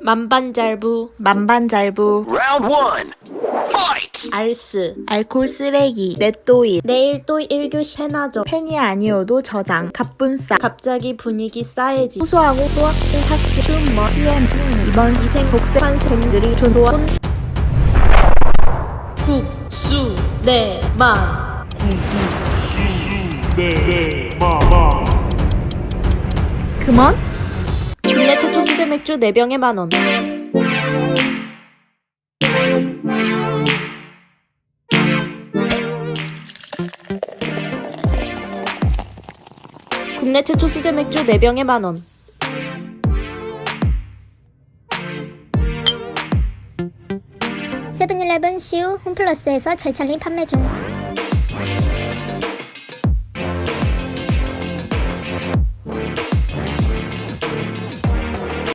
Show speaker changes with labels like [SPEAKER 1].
[SPEAKER 1] 만반잘부.
[SPEAKER 2] 만반잘부,
[SPEAKER 3] Round one. Fight!
[SPEAKER 1] 알스.
[SPEAKER 2] 알콜 쓰레기, 넷도일,
[SPEAKER 1] 내일 또 1교시 해나죠.
[SPEAKER 2] 팬이 아니어도 저장, 갑분싸,
[SPEAKER 1] 갑자기 분위기 싸해지.
[SPEAKER 2] 소소하고 소확행 춤뭐, PM, 음, 이번
[SPEAKER 1] 이생 복세 환생들이 존도한 국수내만. 최초 수제 맥주 4병에 만원 국내 최초 수제 맥주 4병에 만원
[SPEAKER 4] 세븐일레븐 CU 홈플러스에서 절찬리 판매 중.